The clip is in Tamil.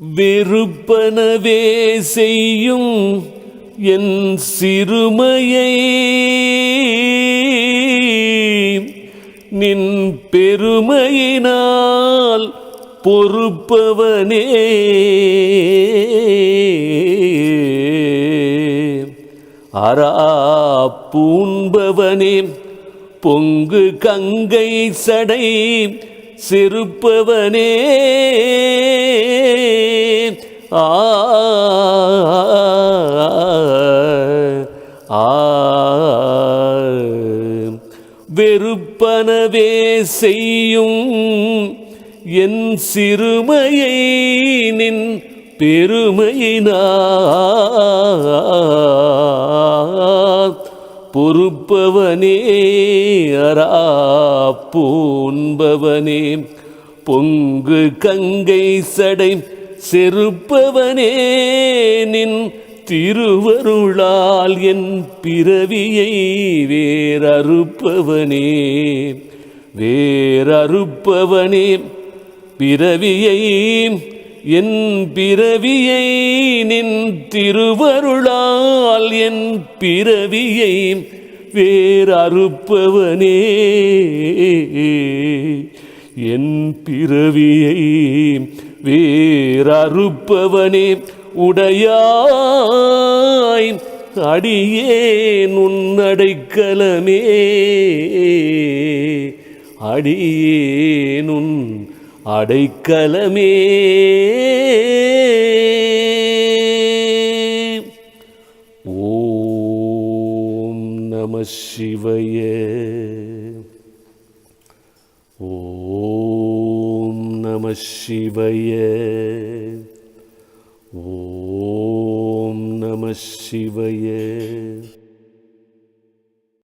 வெறுப்பனவே செய்யும் என் சிறுமையை நின் பெருமையினால் பொறுப்பவனே. அரா பூண்பவனே பொங்கு கங்கை சடை சிறுப்பவனே ஆ வெறுப்பனவே செய்யும் என் சிறுமையை நின் பெருமையினா பொறுப்பவனே அரா பூண்பவனே பொங்கு கங்கை சடை செருப்பவனே நின் திருவருளால் என் பிறவியை வேறறுப்பவனே. வேறறுப்பவனே பிறவியை என் பிறவியை நின் திருவருளால் என் பிறவியை வேறறுப்பவனே என் பிறவியை வேறறுப்பவனே உடையாய் அடியேன் உன்னடைக்கலமே அடியேனுன் அடைக்கலமே. ஓம் நம சிவய. ஓம் நம சிவய. ஓம் நம சிவய.